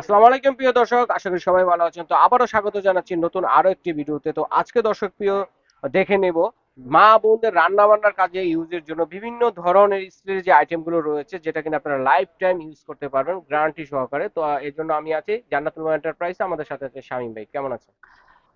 আসসালামু আলাইকুম প্রিয় দর্শক। আশা করি সবাই ভালো আছেন। তো আবারও স্বাগত জানাচ্ছি নতুন আরও একটি ভিডিওতে। তো আজকে দর্শক প্রিয় দেখে নেব মা বোনদের রান্না বান্নার কাজে ইউজের জন্য বিভিন্ন ধরনের স্টিলের যে আইটেমগুলো রয়েছে যেটা কিনা আপনারা লাইফ টাইম ইউজ করতে পারবেন গ্যারান্টি সহকারে। তো এর জন্য আমি আছি জান্নাতুল এন্টারপ্রাইজ আমাদের সাথে আছে শামীম ভাই। কেমন আছেন?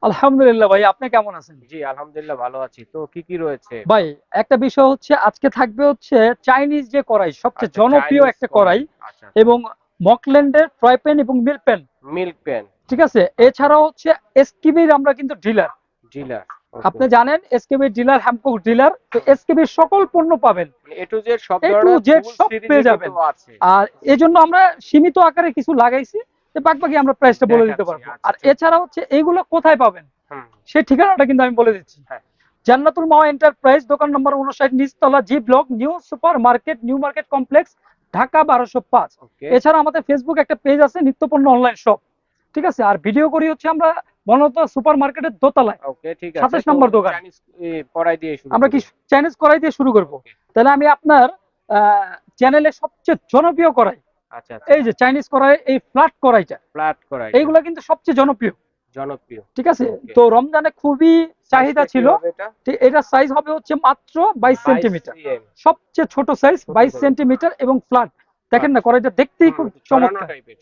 আলহামদুলিল্লাহ ভাই আপনি কেমন আছেন? জি আলহামদুলিল্লাহ ভালো আছি। তো কি কি রয়েছে? ভাই একটা বিষয় হচ্ছে আজকে থাকবে হচ্ছে চাইনিজ যে কড়াই সবচেয়ে আচ্ছা, জনপ্রিয় একটা কড়াই। আচ্ছা। এবং মকল্যান্ডের ট্রয় পেন এবং মিল পেন মিল্ক প্যান ঠিক আছে? এছাড়াও হচ্ছে এসকিবির আমরা কিন্তু ডিলার ডিলার আপনি জানেন এসকেবির ডিলার হ্যামকক ডিলার তো এসকেবির সকল পণ্য পাবেন। এ টু জেড সব ধরনের সব পেয়ে যাবেন। আর এজন্য আমরা সীমিত আকারে কিছু লাগাইছি বাকি আমরা প্রাইসটা বলে দিতে পারব। আচ্ছা, আর ঠিক। এছাড়া হচ্ছে এইগুলো কোথায় পাবেন? সেই ঠিকানাটা কিন্তু আমি বলে দিচ্ছি। হ্যাঁ। জান্নাতুল মাওয়া এন্টারপ্রাইজ দোকান নম্বর উনষাট নিচতলা G block new super market new market complex Dhaka বারোশো পাঁচ। এছাড়া আমাদের ফেসবুক একটা পেজ আছে নিত্যপণ্য অনলাইন শপ ঠিক আছে? আর ভিডিও করি হচ্ছে আমরা বনতা সুপার মার্কেটের দোতলায়। ওকে ঠিক আছে। 27 তো নম্বর দোকান। চাইনিজ এ, কড়াই দিয়ে শুরু আমরা কি চাইনিজ করাই দিয়ে শুরু করব? তাহলে আমি আপনার চ্যানেলে সবচেয়ে জনপ্রিয় করাই আচ্ছা আচ্ছা। এই যে চাইনিজ করাই এই ফ্ল্যাট করাইটা ফ্ল্যাট এইগুলো কিন্তু সবচেয়ে জনপ্রিয়। জনপ্রিয়। ঠিক আছে? তো রমজানে খুবই চাহিদা ছিল। এটা? সাইজ হবে হচ্ছে মাত্র বাইশ সেন্টিমিটার সবচেয়ে ছোট সাইজ বাইশ সেন্টিমিটার এবং ফ্ল্যাট দেখেন না কড়াইটা দেখতেই খুব চমৎকার। ছড়ানো টাইপের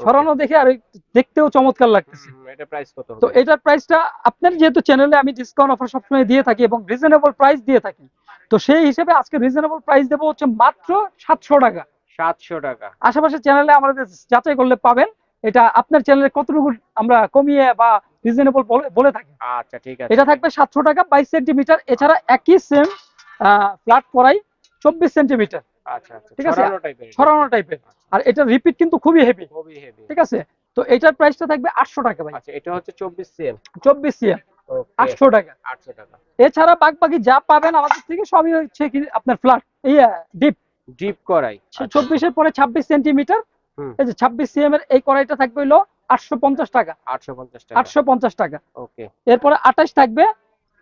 ছড়ানো দেখে আর দেখতেও চমৎকার লাগতেছে। এটা প্রাইস কত তো এটার প্রাইসটা আপনার যেহেতু চ্যানেলে আমি ডিসকাউন্ট অফার সবসময় দিয়ে থাকি এবং রিজনেবল প্রাইস দিয়ে থাকি তো সেই হিসেবে আজকে রিজনেবল প্রাইস দেবো হচ্ছে মাত্র সাতশো টাকা। 700 টাকা। আশেপাশে চ্যানেলে আমাদের যাচাই করলে পাবেন। এটা আপনার চ্যানেলে কতটুকু আমরা কমিয়ে বা রিজনেবল বলে থাকি? আচ্ছা ঠিক আছে। এটা থাকবে সাতশো টাকা বাইশ সেন্টিমিটার এছাড়া একই সেম ফ্ল্যাট করাই চব্বিশ সেন্টিমিটার আচ্ছা আচ্ছা ঠিক আছে? ছড়ানো টাইপের আর এটা রিপিট কিন্তু খুবই হেভি খুবই হেভি ঠিক আছে? তো এটার প্রাইসটা থাকবে আটশো টাকা ভাই। আচ্ছা এটা হচ্ছে 24 সিএম চব্বিশ সিএম আটশো টাকা। 800 টাকা। এছাড়া বাদ বাকি যা পাবেন আমাদের থেকে সবই হচ্ছে কি আপনার ফ্ল্যাট এই ডিপ ডিপ কড়াই চব্বিশের পরে ছাব্বিশ সেন্টিমিটার। এই যে ছাব্বিশ সিএম এর এই কড়াইটা থাকবে হলো আটশো পঞ্চাশ টাকা। আটশো পঞ্চাশ টাকা। ওকে। এরপরে আঠাশ থাকবে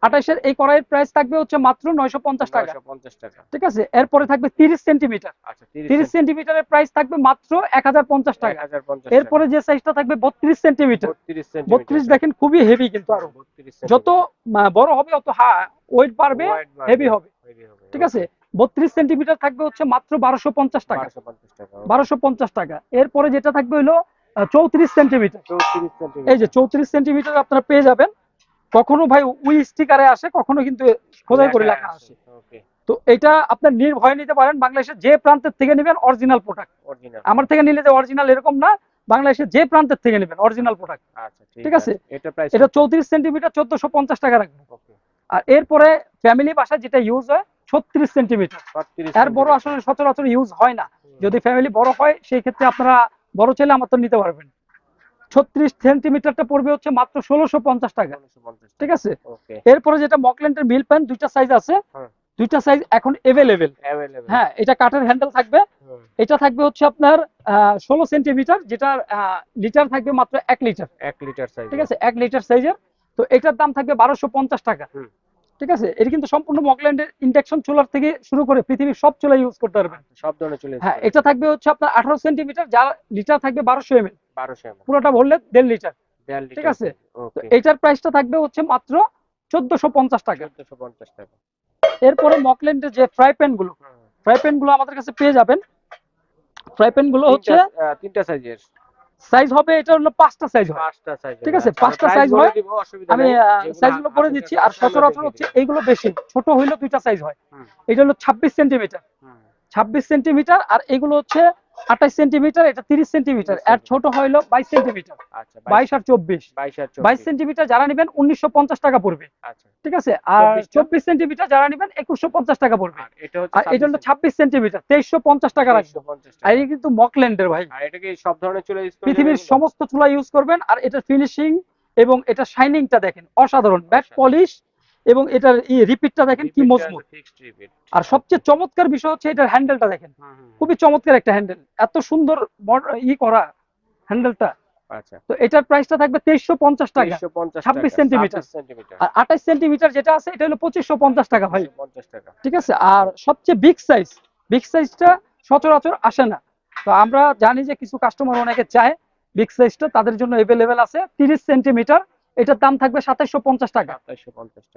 আঠাশের এই কড়াইয়ের প্রাইস থাকবে হচ্ছে মাত্র নয়শো পঞ্চাশ টাকা। ঠিক আছে? এরপরে থাকবে তিরিশ সেন্টিমিটার। আচ্ছা 30 তিরিশ সেন্টিমিটারের প্রাইস থাকবে মাত্র এক হাজার পঞ্চাশ টাকা। এরপরে যে সাইজটা থাকবে বত্রিশ সেন্টিমিটার। বত্রিশ দেখেন খুবই হেভি কিন্তু আরও। যত বড় হবে অত ওয়েট বাড়বে হেভি হবে। ঠিক আছে? বত্রিশ সেন্টিমিটার থাকবে হচ্ছে মাত্র বারোশো পঞ্চাশ টাকা। বারোশো পঞ্চাশ টাকা এরপরে যেটা থাকবে হলো চৌত্রিশ সেন্টিমিটার। এই যে চৌত্রিশ সেন্টিমিটার আপনারা পেয়ে যাবেন। কখনো ভাই উই স্টিকারে আসে কখনো কিন্তু খোদাই করে লেখা আসে তো এটা আপনার নির্ভয় নিতে পারেন বাংলাদেশের যে প্রান্তের থেকে নেবেন অরিজিনাল প্রোডাক্ট। অরিজিনাল। আমার থেকে নিলে যে অরিজিনাল এরকম না বাংলাদেশের যে প্রান্তের থেকে নেবেন অরিজিনাল প্রোডাক্ট। আচ্ছা ঠিক আছে? এটা প্রাইস এটা চৌত্রিশ সেন্টিমিটার চোদ্দশো পঞ্চাশ টাকা রাখব। ওকে। আর এরপরে ফ্যামিলি বাসা যেটা ইউজ হয় ছত্রিশ সেন্টিমিটার। এর বড় আসলে সচরাচর ইউজ হয় না। যদি ফ্যামিলি বড় হয় সেই ক্ষেত্রে আপনারা বড় ছেলে আমার তো নিতে পারবেন। ছত্রিশ সেন্টিমিটারটা পড়বে হচ্ছে মাত্র ষোলোশো পঞ্চাশ টাকা। ঠিক আছে? এরপরে যেটা মকল্যান্ডের মিল প্যান্ট দুইটা সাইজ আছে। দুইটা সাইজ এখন এভেলেবেল হ্যাঁ এটা কাঠের হ্যান্ডেল থাকবে। এটা থাকবে হচ্ছে আপনার ষোলো সেন্টিমিটার যেটা লিটার থাকবে মাত্র এক লিটার এক লিটার সাইজ ঠিক আছে? এক লিটার সাইজের তো এটার দাম থাকবে বারোশো পঞ্চাশ টাকা। ঠিক আছে? এটা কিন্তু সম্পূর্ণ মকল্যান্ডের ইন্ডাকশন চুলার থেকে শুরু করে পৃথিবীর সব চুলা ইউজ করতে পারবেন। সব ধরনের চলে হ্যাঁ এটা থাকবে হচ্ছে আপনার আঠারো সেন্টিমিটার যার লিটার থাকবে বারোশো এম 1200 এমএল পুরোটা ভরলে দেড় লিটার 1.5 ঠিক আছে? এটার প্রাইসটা থাকবে হচ্ছে মাত্র চোদ্দশো পঞ্চাশ টাকা। 1450 টাকা। এরপরে মকল্যান্ডের যে ফ্রাই প্যানগুলো ফ্রাই প্যানগুলো আমাদের কাছে পেয়ে যাবেন। ফ্রাই প্যানগুলো হচ্ছে তিনটা সাইজের সাইজ হবে এটা হলো পাঁচটা সাইজ হয়। পাঁচটা সাইজ ঠিক আছে, পাঁচটা সাইজ হয়। আমি সাইজগুলো করে দিচ্ছি আর সচরাচর হচ্ছে এইগুলো বেশি ছোট হইল দুইটা সাইজ হয়। এটা হলো ছাব্বিশ সেন্টিমিটার ছাব্বিশ সেন্টিমিটার আর এগুলো হচ্ছে আঠাশ সেন্টিমিটার এটা তিরিশ সেন্টিমিটার। আর ছোট হইল বাইশ সেন্টিমিটার। আচ্ছা বাইশ আর চব্বিশ। 22 আর 24 বাইশ সেন্টিমিটার যারা নেবেন উনিশশো পঞ্চাশ টাকা পড়বে। আচ্ছা। ঠিক আছে? আর 24 টা? চব্বিশ সেন্টিমিটার যারা নেবেন একুশশো পঞ্চাশ টাকা পড়বে। আর এটা হচ্ছে আর এটা হলো ছাব্বিশ সেন্টিমিটার তেইশশো পঞ্চাশ টাকা রাখব। 2350 আর এটা কিন্তু মকল্যান্ডের ভাই। আর এটা কি সব ধরনের চলে use করা পৃথিবীর সমস্ত চুলা ইউজ করবেন। আর এটার ফিনিশিং এবং এটা শাইনিংটা দেখেন অসাধারণ। আচ্ছা। পলিশ এবং এটার ই রিপিটটা দেখেন কি মজবুত। আর সবচেয়ে চমৎকার বিষয় হচ্ছে এটার হ্যান্ডেলটা দেখেন। খুবই চমৎকার একটা হ্যান্ডেল এত সুন্দর ই করা হ্যান্ডেলটা আচ্ছা। তো এটার প্রাইসটা থাকবে তেইশশো পঞ্চাশ টাকা। 350 26 টাকা, সেন্টিমিটার। আর আঠাশ সেন্টিমিটার যেটা আছে এটা হলো পঁচিশশো পঞ্চাশ টাকা ভাই। ঠিক আছে? আর সবচেয়ে বিগ সাইজ বিগ সাইজটা সচরাচর আসে না। তো আমরা জানি যে কিছু কাস্টমার অনেকে চায় বিগ সাইজটা তাদের জন্য এভেলেবেল আছে তিরিশ সেন্টিমিটার এটার দাম থাকবে সাতাইশশো পঞ্চাশ টাকা।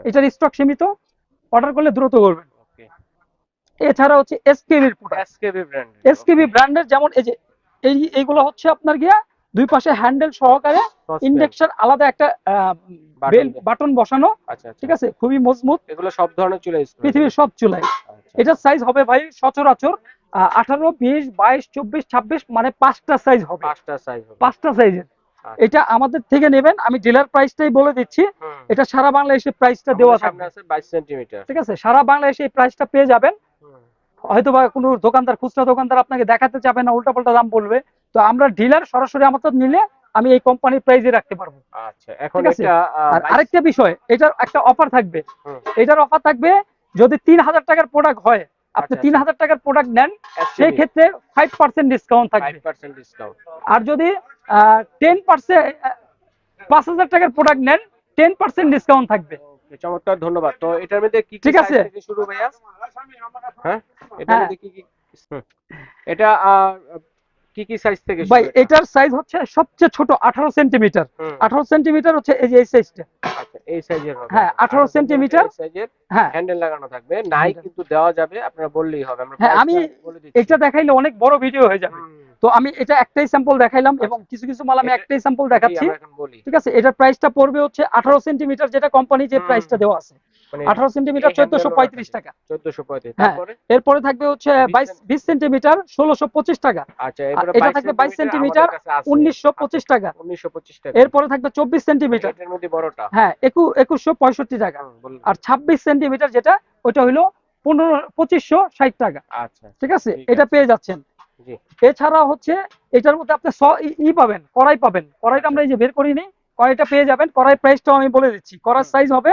এটার স্টক সীমিত। অর্ডার করলে দ্রুত করবেন। এছাড়া হচ্ছে প্রোডাক্ট এসকেবি ব্র্যান্ড এসকেবি ব্র্যান্ডের যেমন এই যে এই এইগুলো হচ্ছে আপনার গিয়া দুই পাশে হ্যান্ডেল সহকারে ইন্ডেক্সের আলাদা একটা বাটন বসানো। আচ্ছা ঠিক আছে? খুবই মজবুত। এগুলো সব ধরনের চলে এসছে পৃথিবীর সব চুলাই। এটার সাইজ হবে ভাই সচরাচর আঠারো বিশ বাইশ চব্বিশ ছাব্বিশ মানে পাঁচটা সাইজ হবে। পাঁচটা সাইজ পাঁচটা সাইজের আচ্ছা। এটা আমাদের থেকে নেবেন আমি ডিলার প্রাইসটাই বলে দিচ্ছি। এটা সারা বাংলাদেশে প্রাইসটা দেওয়া থাকবে। আছে বাইশ সেন্টিমিটার। ঠিক আছে সারা বাংলাদেশে এই প্রাইসটা পেয়ে যাবেন। হয়তো বা কোনো দোকানদার খুচরা দোকানদার আপনাকে দেখাতে চাবে না উল্টা পাল্টা দাম বলবে। তো আমরা ডিলার সরাসরি আমাদের নিলে আমি এই কোম্পানির প্রাইসে রাখতে পারব। আচ্ছা এখন এটা আর আরেকটা বিষয় এটার একটা অফার থাকবে। এটার অফার থাকবে যদি তিন হাজার টাকার প্রোডাক্ট হয় আপনি আচ্ছা, তিন আচ্ছা। হাজার টাকার প্রোডাক্ট নেন সেই ক্ষেত্রে ফাইভ পার্সেন্ট ডিসকাউন্ট থাকবে। 5% ডিসকাউন্ট আর যদি টেন পার্সেন্ট পাঁচ হাজার টাকার প্রোডাক্ট নেন টেন পার্সেন্ট ডিসকাউন্ট থাকবে। চমৎকার ধন্যবাদ। তো এটার মধ্যে কি ঠিক আছে। শুরু ভাইয়া? হ্যাঁ? এটার হ্যাঁ। মধ্যে কি কি এটা কি কি সাইজ থেকে ভাই এটা? এটার সাইজ হচ্ছে সবচেয়ে ছোট আঠারো সেন্টিমিটার হুম, আঠারো সেন্টিমিটার হচ্ছে এই যে এই সাইজটা আচ্ছা এই সাইজের হবে। হ্যাঁ, 18। সাইজের হ্যাঁ। হ্যান্ডেল লাগানো থাকবে। নাই কিন্তু দেওয়া যাবে আপনারা বললেই হবে। আমরা হ্যাঁ, আমি এটা দেখাইলে অনেক বড় ভিডিও হয়ে যাবে। তো আমি এটা একটাই স্যাম্পল দেখাইলাম এবং কিছু কিছু মাল আমি একটাই স্যাম্পল দেখাচ্ছি। ঠিক আছে? এটার প্রাইসটা পড়বে হচ্ছে আঠারো সেন্টিমিটার যেটা কোম্পানি যে। প্রাইসটা দেওয়া আছে। আঠারো সেন্টিমিটার চোদ্দশো পঁয়ত্রিশ। টাকা। 1435 হ্যাঁ। তারপরে? এরপরে থাকবে হচ্ছে 20 বাইশ বিশ সেন্টিমিটার ষোলোশো পঁচিশ টাকা। আচ্ছা এটা থাকবে 22 সেন্টিমিটার, আমাদের কাছে আছে। উনিশশো পঁচিশ টাকা। 1925 টাকা। এরপরে থাকবে চব্বিশ সেন্টিমিটার। বড়টা। হ্যাঁ একু একুশশো পঁয়ষট্টি টাকা। আর ছাব্বিশ সেন্টিমিটার যেটা ওইটা হইল পনেরো পঁচিশশো ষাট টাকা। আচ্ছা ঠিক আছে? এটা পেয়ে যাচ্ছেন। জি। এছাড়া হচ্ছে এটার মধ্যে আপনি ই- পাবেন কড়াই পাবেন। কড়াইটা আমরা এই যে বের করিনি কড়াইটা পেয়ে যাবেন। কড়াই প্রাইসটাও আমি বলে দিচ্ছি। কড়ার হুম। সাইজ হবে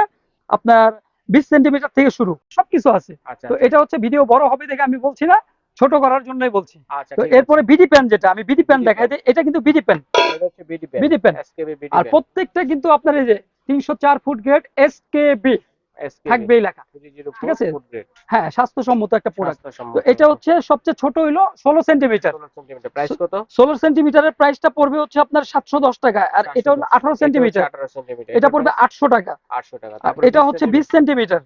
আপনার বিশ সেন্টিমিটার থেকে শুরু সবকিছু আছে। আচ্ছা তো এটা হচ্ছে ভিডিও বড় হবে দেখে আমি বলছি না ছোট করার জন্যই বলছি। আচ্ছা তো এরপরে বিডি প্যান যেটা আমি বিডি প্যান দেখাই দিই এটা কিন্তু বিডি প্যান বিডি বিডি আর প্রত্যেকটা কিন্তু আপনার এই যে তিনশো চার foot grade S K B থাকবেই লেখা। ঠিক আছে? হ্যাঁ স্বাস্থ্যসম্মত একটা প্রোডাক্ট তো এটা হচ্ছে সবচেয়ে ছোট হইল ষোলো সেন্টিমিটার 16 সেন্টিমিটার প্রাইস কত? ষোলো সেন্টিমিটারের প্রাইসটা পড়বে হচ্ছে আপনার সাতশো দশ টাকা। আর এটা হলো আঠারো সেন্টিমিটার এটা পড়বে আটশো টাকা। 800 টাকা। এটা হচ্ছে বিশ সেন্টিমিটার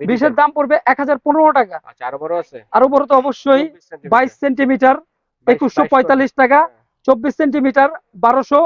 বিশের দাম পড়বে এক হাজার পনেরো টাকা। আচ্ছা আরও বড় আছে? আরও বড় তো অবশ্যই। বাইশ সেন্টিমিটার একুশশো পঁয়তাল্লিশ টাকা। চব্বিশ সেন্টিমিটার বারোশো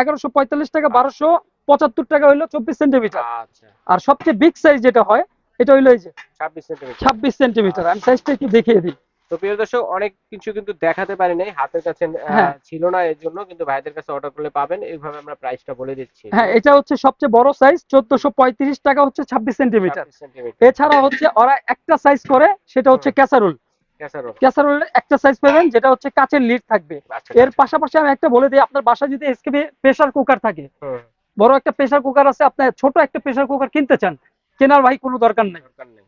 এগারোশো পঁয়তাল্লিশ টাকা বারোশো পঁচাত্তর টাকা হইল চব্বিশ সেন্টিমিটার। আচ্ছা। আর সবচেয়ে বিগ সাইজ যেটা হয় এটা হইল এই যে 26 সেন্টিমিটার। ছাব্বিশ সেন্টিমিটার। আমি সাইজটা একটু দেখিয়ে দিই। তো প্রিয় দর্শক অনেক কিছু কিন্তু দেখাতে পারি নাই। হাতের কাছে হ্যাঁ। ছিল না এর জন্য কিন্তু ভাইদের কাছে অর্ডার করলে পাবেন। এইভাবে আমরা প্রাইসটা বলে দিচ্ছি। হ্যাঁ এটা হচ্ছে সবচেয়ে বড় সাইজ চোদ্দশো পঁয়ত্রিশ টাকা হচ্ছে ছাব্বিশ সেন্টিমিটার। 26 সেন্টিমিটার। এছাড়া হচ্ছে ওরা একটা সাইজ করে সেটা হচ্ছে। ক্যাসারোল ক্যাসারোল ক্যাসারোলের একটা সাইজ পাবেন যেটা হচ্ছে কাচের লিড থাকবে। এর পাশাপাশি আমি একটা বলে দিই আপনার বাসায় যদি এসকেবি প্রেসার কুকার থাকে বড় একটা প্রেসার কুকার আছে আপনি ছোট একটা প্রেসার কুকার কিনতে চান কেনার ভাই কোনো দরকার নেই।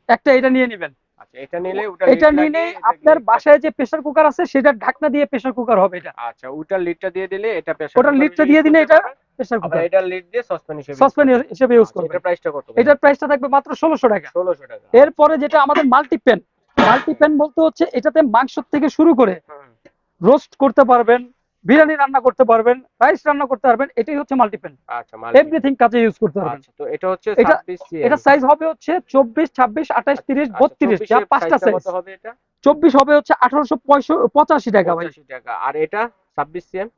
একটা এটা নিয়ে নেবেন। আচ্ছা এটা নিলে এটা নিলে আপনার বাসায় যে প্রেসার কুকার আছে সেটার ঢাকনা দিয়ে প্রেসার কুকার হবে এটা। আচ্ছা ওটার লিডটা দিয়ে দিলে এটা লিডটা দিয়ে দিলে এটা প্রেসার কুকার এটার লিড দিয়ে সসপ্যান হিসেবে সসপ্যান হিসেবে ইউজ করবে এটার প্রাইসটা কত এটার প্রাইসটা থাকবে মাত্র ষোলোশো টাকা। 1600 টাকা। এরপরে যেটা আমাদের মাল্টিপ্যান মাল্টিপ্যান বলতে হচ্ছে এটাতে মাংস থেকে শুরু করে রোস্ট করতে পারবেন। বিরিয়ানি রান্না করতে পারবেন রাইস রান্না করতে পারবেন এটাই হচ্ছে মাল্টিপ্যান আচ্ছা এভরিথিং কাজে ইউজ করতে পারবেন। আচ্ছা তো এটা হচ্ছে এটা- 26 এটা সাইজ হবে হচ্ছে চব্বিশ ছাব্বিশ আঠাশ তিরিশ আচ্ছা, বত্রিশ যা পাঁচটা সাইজ হবে এটা? চব্বিশ হবে হচ্ছে আঠারোশো পঁচাশি টাকা ভাই। 85 টাকা। আর এটা 26 cm?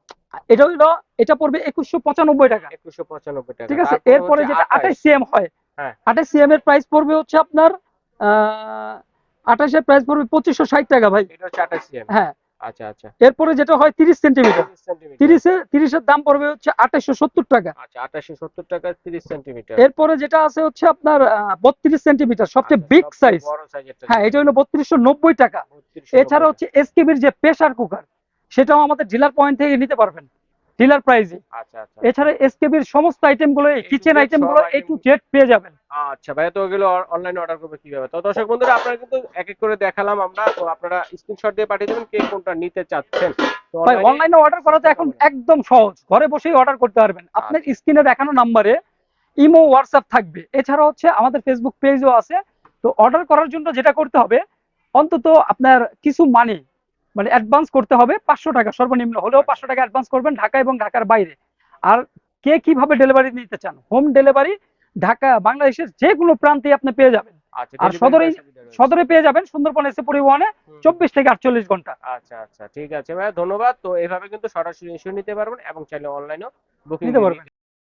এটা হইল এটা পড়বে একুশশো পঁচানব্বই টাকা। 2195 টাকা। ঠিক আছে? এরপরে যেটা 28 আঠাশ সিএম হয় হ্যাঁ। আঠাশ সিএম এর প্রাইস পড়বে হচ্ছে আপনার আহ আঠাশের প্রাইস পড়বে পঁচিশশো ষাট টাকা ভাই। এটা হচ্ছে 28 cm হ্যাঁ আচ্ছা আচ্ছা। এরপরে যেটা হয় তিরিশ সেন্টিমিটার। 30 সেন্টিমিটার। দাম পড়বে হচ্ছে আঠাশশো সত্তর টাকা। আচ্ছা 2870 টাকা 30 সেন্টিমিটার। এরপরে যেটা আছে হচ্ছে আপনার বত্রিশ সেন্টিমিটার সবচেয়ে বিগ সাইজ হ্যাঁ এটা হলো বত্রিশশো নব্বই টাকা। এছাড়া হচ্ছে এসকেবির যে প্রেসার কুকার সেটাও আমাদের ডিলার পয়েন্ট থেকে নিতে পারবেন। ডিলার প্রাইজে আচ্ছা আচ্ছা এছাড়া এসকেবির সমস্ত আইটেমগুলো কিচেন আইটেমগুলো এ টু জেড পেয়ে যাবেন। আচ্ছা ভাইয়া তো ওগুলো অনলাইনে অর্ডার করবে কীভাবে? তো দর্শক বন্ধুরা আপনারা কিন্তু এক এক করে দেখালাম আমরা তো আপনারা স্ক্রিনশট দিয়ে পাঠিয়ে দেবেন কে কোনটা নিতে চাচ্ছেন। ভাই অনলাইনে অর্ডার করা তো এখন একদম সহজ। ঘরে বসেই অর্ডার করতে পারবেন। আপনার আচ্ছা। স্ক্রিনে দেখানো নাম্বারে ইমো হোয়াটসঅ্যাপ থাকবে। এছাড়া হচ্ছে আমাদের ফেসবুক পেজও আছে। তো অর্ডার করার জন্য যেটা করতে হবে অন্তত আপনার কিছু মানি মানে অ্যাডভান্স করতে হবে পাঁচশো টাকা সর্বনিম্ন। হলেও পাঁচশো টাকা অ্যাডভান্স করবেন ঢাকা এবং ঢাকার বাইরে। আর কে কীভাবে ডেলিভারি নিতে চান? হোম ডেলিভারি ঢাকা বাংলাদেশের যে কোনো প্রান্তে আপনি পেয়ে যাবেন। আচ্ছা আর রয়েছে। সদরে পেয়ে যাবেন সুন্দরবন এসে পরিবহনে চব্বিশ থেকে আটচল্লিশ ঘণ্টা। আচ্ছা আচ্ছা ঠিক আছে ভাই ধন্যবাদ। তো এভাবে কিন্তু সরাসরি এসে নিতে পারবেন এবং চাইলে অনলাইনেও বুকিং নিতে পারবেন।